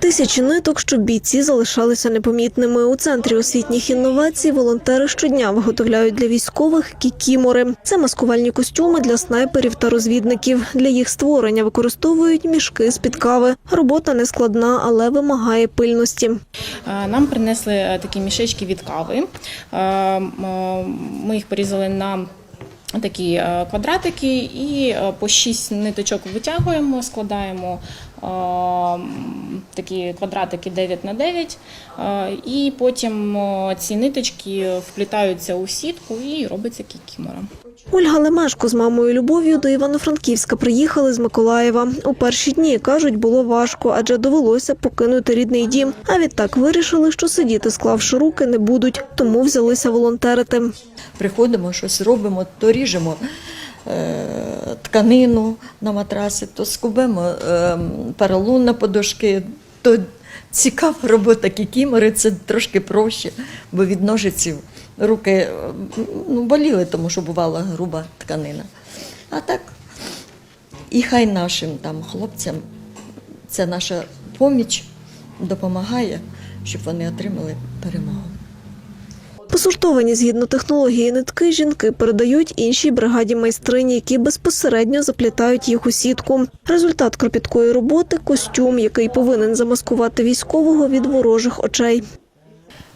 Тисячі ниток, щоб бійці залишалися непомітними. У центрі освітніх інновацій волонтери щодня виготовляють для військових кікімори. Це маскувальні костюми для снайперів та розвідників. Для їх створення використовують мішки з-під кави. Робота не складна, але вимагає пильності. Е, Нам принесли е, такі мішечки від кави. Е, Ми їх порізали на такі е, квадратики і е, по шість ниточок витягуємо, складаємо е, такі квадратики 9 на 9 е, і потім ці ниточки вплітаються у сітку і робиться кікімора. Ольга Лемешко з мамою Любов'ю до Івано-Франківська приїхали з Миколаєва. У перші дні кажуть, було важко, адже довелося покинути рідний дім. А відтак вирішили, що сидіти, склавши руки, не будуть, тому взялися волонтерити. приходимо, щось робимо, то ріжемо е, тканину на матраси, то скубемо е, поролон на подушки, то цікава робота кікімори, це трошки проще, бо від ножиців руки е, ну, боліли, тому що бувала груба тканина. А так, і хай нашим там хлопцям це наша поміч допомагає, щоб вони отримали перемогу. Посуштовані згідно технології нитки, жінки передають іншій бригаді майстрині, які безпосередньо заплітають їх у сітку. Результат кропіткої роботи костюм, який повинен замаскувати військового від ворожих очей.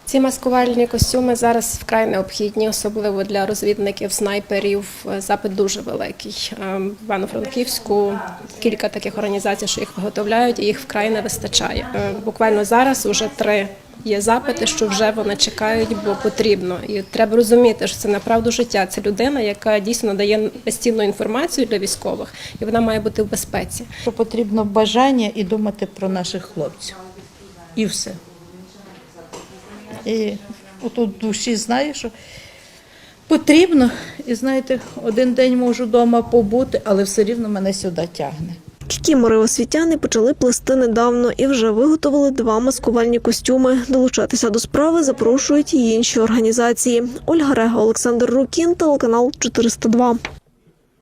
Ці маскувальні костюми зараз вкрай необхідні, особливо для розвідників, снайперів. Запит дуже великий. Е, В Івано-Франківську кілька таких організацій, що їх виготовляють, і їх вкрай не вистачає. Е, Буквально зараз уже три є запити, що вже вони чекають, бо потрібно. І треба розуміти, що це направду життя. Це людина, яка дійсно надає безцінну інформацію для військових, і вона має бути в безпеці. потрібно бажання і думати про наших хлопців. І все. І отут душі знаю, що потрібно. І знаєте, один день можу вдома побути, але все рівно мене сюди тягне. Кікімори освітяни почали плести недавно і вже виготовили два маскувальні костюми. Долучатися до справи запрошують і інші організації. Ольга Рега, Олександр Рукін, телеканал 402.